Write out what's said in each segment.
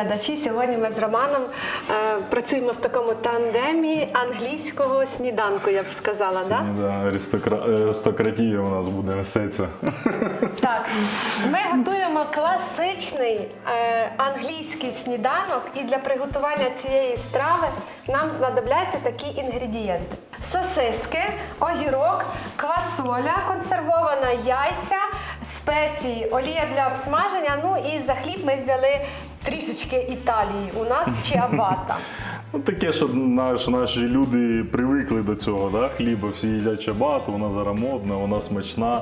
глядачі. Сьогодні ми з Романом е, працюємо в такому тандемі англійського сніданку, я б сказала. Да? Ні, да, аристокра- аристократія у нас буде несеться. Так, ми готуємо класичний е, англійський сніданок, і для приготування цієї страви нам знадобляться такі інгредієнти: сосиски, огірок, квасоля, консервована яйця, спеції, олія для обсмаження. Ну і за хліб ми взяли трішечки Італії у нас чи абата. Ну, таке, що наш, наші люди привикли до цього, да? хліба всі їдять чабату, вона зараз модна, вона смачна,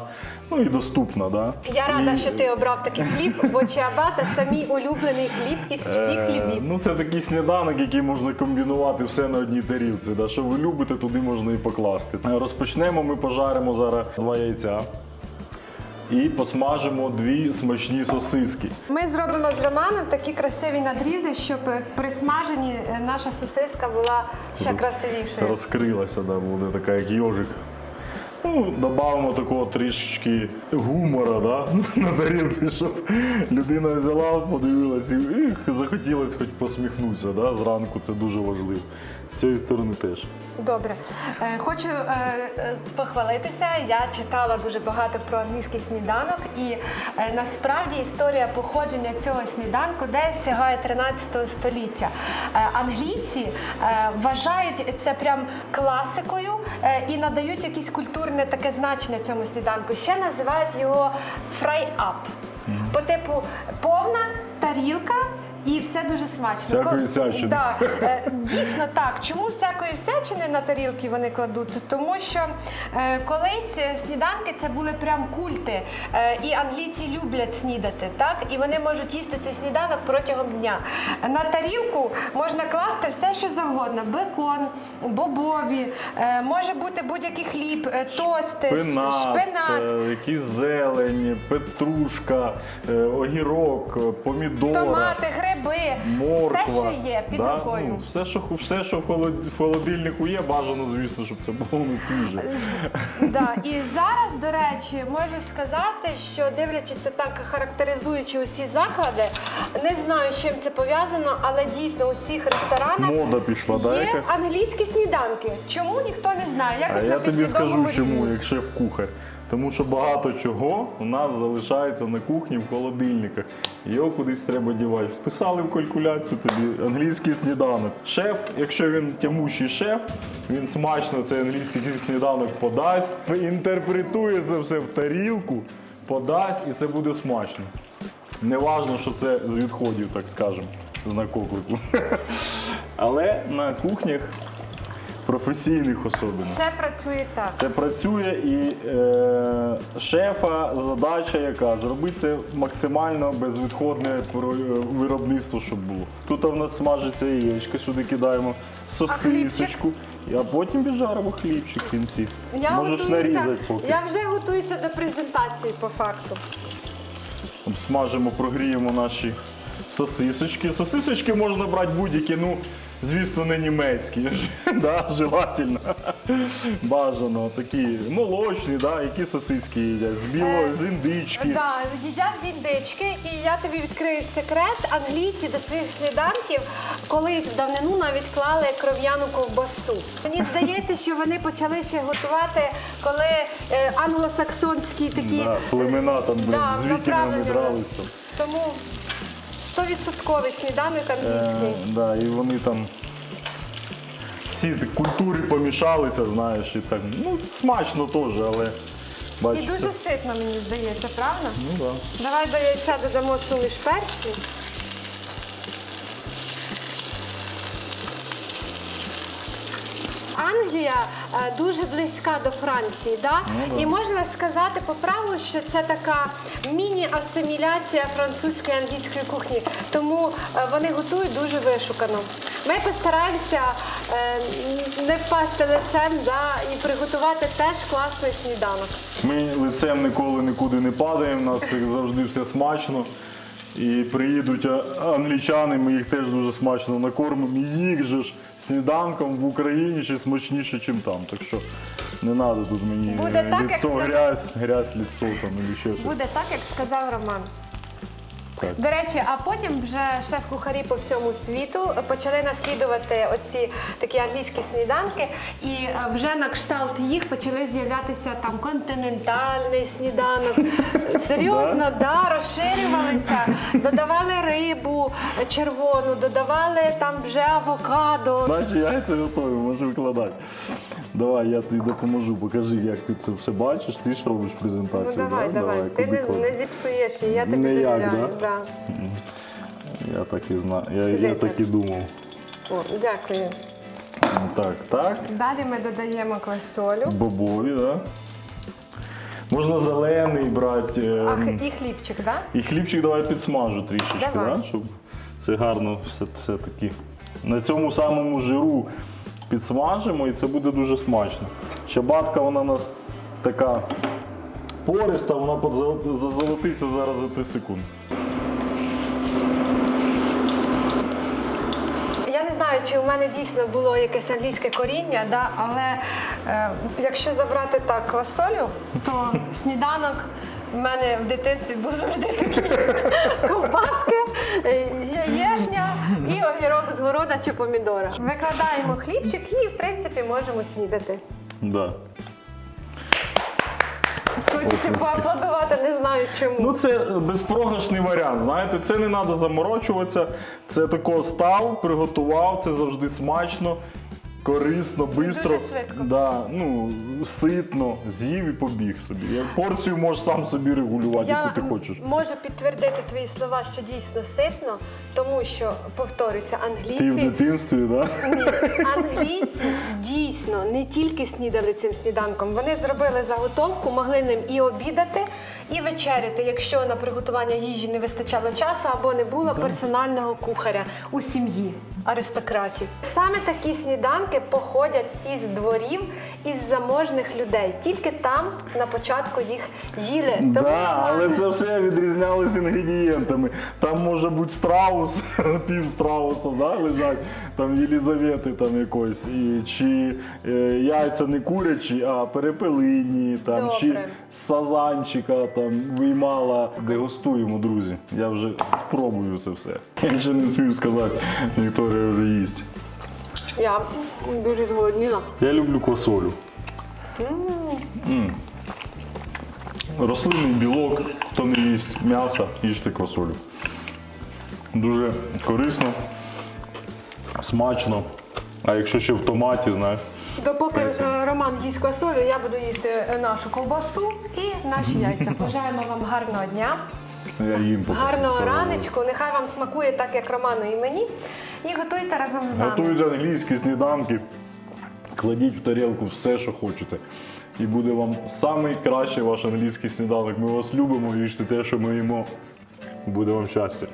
ну і доступна. Да? Я рада, І, що ти обрав такий хліб, бо чиабата це мій улюблений хліб із всіх е, хлібів. Ну, це такий сніданок, який можна комбінувати все на одній тарілці. Да? Що ви любите, туди можна і покласти. Розпочнемо, ми пожаримо зараз два яйця і посмажимо дві смачні сосиски. Ми зробимо з Романом такі красиві надрізи, щоб при смаженні е, наша сосиска була ще красивішою. Розкрилася, да, буде така, як йожик. Ну, додамо такого трішечки гумора да, на тарілці, щоб людина взяла, подивилась і захотілося хоч посміхнутися. Да, зранку це дуже важливо. З цієї сторони теж. Добре, Е, хочу е, е, похвалитися. Я читала дуже багато про англійський сніданок, і насправді історія походження цього сніданку десь сягає 13 століття. Англійці вважають це прям класикою і надають якесь культурне таке значення цьому сніданку. Ще називають його фрай-ап. По типу повна тарілка. І все дуже смачно. Всякої всячини. Да, Е, Дійсно так. Чому всякої всячини на тарілки вони кладуть? Тому що е, колись е, сніданки це були прям культи, і англійці люблять снідати, так? І вони можуть їсти цей сніданок протягом дня. На тарілку можна класти все, що завгодно: бекон, бобові, е, може бути будь-який хліб, е, тости, Шпинат, шпинат. е, якісь зелені, петрушка, огірок, помідори. Томати, гриби, Морква, все, що є під да? рукою. Ну, все, що, все, що в холодильнику є, бажано, звісно, щоб це було не свіже. Да, і зараз, до речі, можу сказати, що дивлячись так, характеризуючи усі заклади, не знаю, з чим це пов'язано, але дійсно у всіх ресторанах Мода пішла, да, є якась? англійські сніданки. Чому ніхто не знає? А Якось на я тобі скажу, чому, рівні. як шеф-кухар. Тому що багато чого у нас залишається на кухні в холодильниках. Його кудись треба дівати. Вписали в калькуляцію тобі англійський сніданок. Шеф, якщо він тямущий шеф, він смачно цей англійський сніданок подасть, інтерпретує це все в тарілку, подасть і це буде смачно. Неважно, що це з відходів, так скажемо, знак оклику. Але на кухнях професійних особливо. Це працює так. Це працює і е, шефа задача яка? Зробити це максимально безвідходне виробництво, щоб було. Тут в нас смажиться яєчко, сюди кидаємо сосисочку, а потім піджаримо хлібчик в кінці. Я Можеш готуюся, нарізати поки. я вже готуюся до презентації по факту. Смажимо, прогріємо наші сосисочки. Сосисочки можна брати будь-які, ну, звісно, не німецькі. да, желательно. Бажано. Такі молочні, да, які сосиски їдять. З білого, Е, з індички. Да, їдять з індички, і я тобі відкрию секрет. Англійці до своїх сніданків колись в давнину навіть клали кров'яну ковбасу. Мені здається, що вони почали ще готувати, коли е, англосаксонські такі Да, племена там Да, з вікінгами направлення. тому стовідсотковий сніданок Е, англійський. да, і вони там всі культури помішалися, знаєш, і так. Ну, смачно теж, але І дуже ситно, мені здається, правда? Ну, да. Давай до яйця додамо суміш перці. Англія е, дуже близька до Франції, да? Ну, і можна сказати по праву, що це така міні-асиміляція французької і англійської кухні. Тому е, вони готують дуже вишукано. Ми постараємося е, не впасти лицем да? і приготувати теж класний сніданок. Ми лицем ніколи нікуди не падаємо, у нас завжди все смачно. І приїдуть англічани, ми їх теж дуже смачно накормимо. Їх же ж сніданком в Україні ще смачніше, ніж там. Так що не треба тут мені Буде е, так, як сказав- грязь, грязь ліцо там і ще щось. Буде так, як сказав Роман. До речі, а потім вже шеф-кухарі по всьому світу почали наслідувати оці такі англійські сніданки, і е, вже на кшталт їх почали з'являтися там континентальний сніданок. Серйозно, да, розширювалися, додавали рибу червону, додавали там вже авокадо. Наші яйця готові, можеш викладати. Давай, я тобі допоможу, покажи, як ти це все бачиш. Ти ж робиш Ну презентацію. давай, да? давай. Ти не, не зіпсуєш її, я тобі Не як, довіряю. да? Да. Я так і знаю. Я, я Сидите. так і думав. О, дякую. Так, так. Далі ми додаємо квасолю. Бобові, так? Да? Можна зелений брати. е, А і хлібчик, так? Да? І хлібчик давай підсмажу трішечки, Давай. Да? щоб це гарно все, все таки. На цьому самому жиру підсмажимо і це буде дуже смачно. Чабатка вона у нас така пориста, вона зазолотиться зараз за 3 секунди. Знаю, чи у мене дійсно було якесь англійське коріння, да? але е, якщо забрати так квасолю, то сніданок в мене в дитинстві був завжди такий ковбаски, е, яєшня і огірок з города чи помідора. Викладаємо хлібчик і, в принципі, можемо снідати. Да. Хочеться поаплодувати, не знаю чому. Ну це безпрограшний варіант. Знаєте, це не треба заморочуватися. Це тако став, приготував, це завжди смачно, корисно, швидко. швидко. Да, ну, ситно, з'їв і побіг собі. Порцію можеш сам собі регулювати, яку ти хочеш. можу підтвердити твої слова, що дійсно ситно, тому що, повторюся, Ти в англійці дитинстві, да? Ні, Англійці дійсно не тільки снідали цим сніданком, вони зробили заготовку, могли ним і обідати, і вечеряти, якщо на приготування їжі не вистачало часу або не було персонального кухаря у сім'ї аристократів. Саме такі сніданки походять із дворів, із заможних людей. Тільки там на початку їх їли. Тому Да, але це все відрізнялось інгредієнтами. Там може бути страус, пів страуса, да, лежать, там Єлізавети там якось, і, чи е, яйця не курячі, а перепелині, там, Добре. чи з сазанчика там виймала. Дегустуємо, друзі. Я вже спробую це все. Я ще не спів сказати, Вікторія вже їсть. я дуже зголодніла. Я люблю квасолю. М. Рослинний білок, хто не їсть м'яса, їжте квасолю. Дуже корисно, смачно. А якщо ще в томаті, знаєш. Допоки Роман їсть квасолю, я буду їсти нашу ковбасу і наші яйця. Бажаємо вам гарного дня, Я їм поки. гарного раночку. Нехай вам смакує так, як Роману і мені. І готуйте разом з нами. Готуйте англійські сніданки, кладіть в тарілку все, що хочете. І буде вам найкращий ваш англійський сніданок. Ми вас любимо, їжте те, що ми їмо. Буде вам щастя.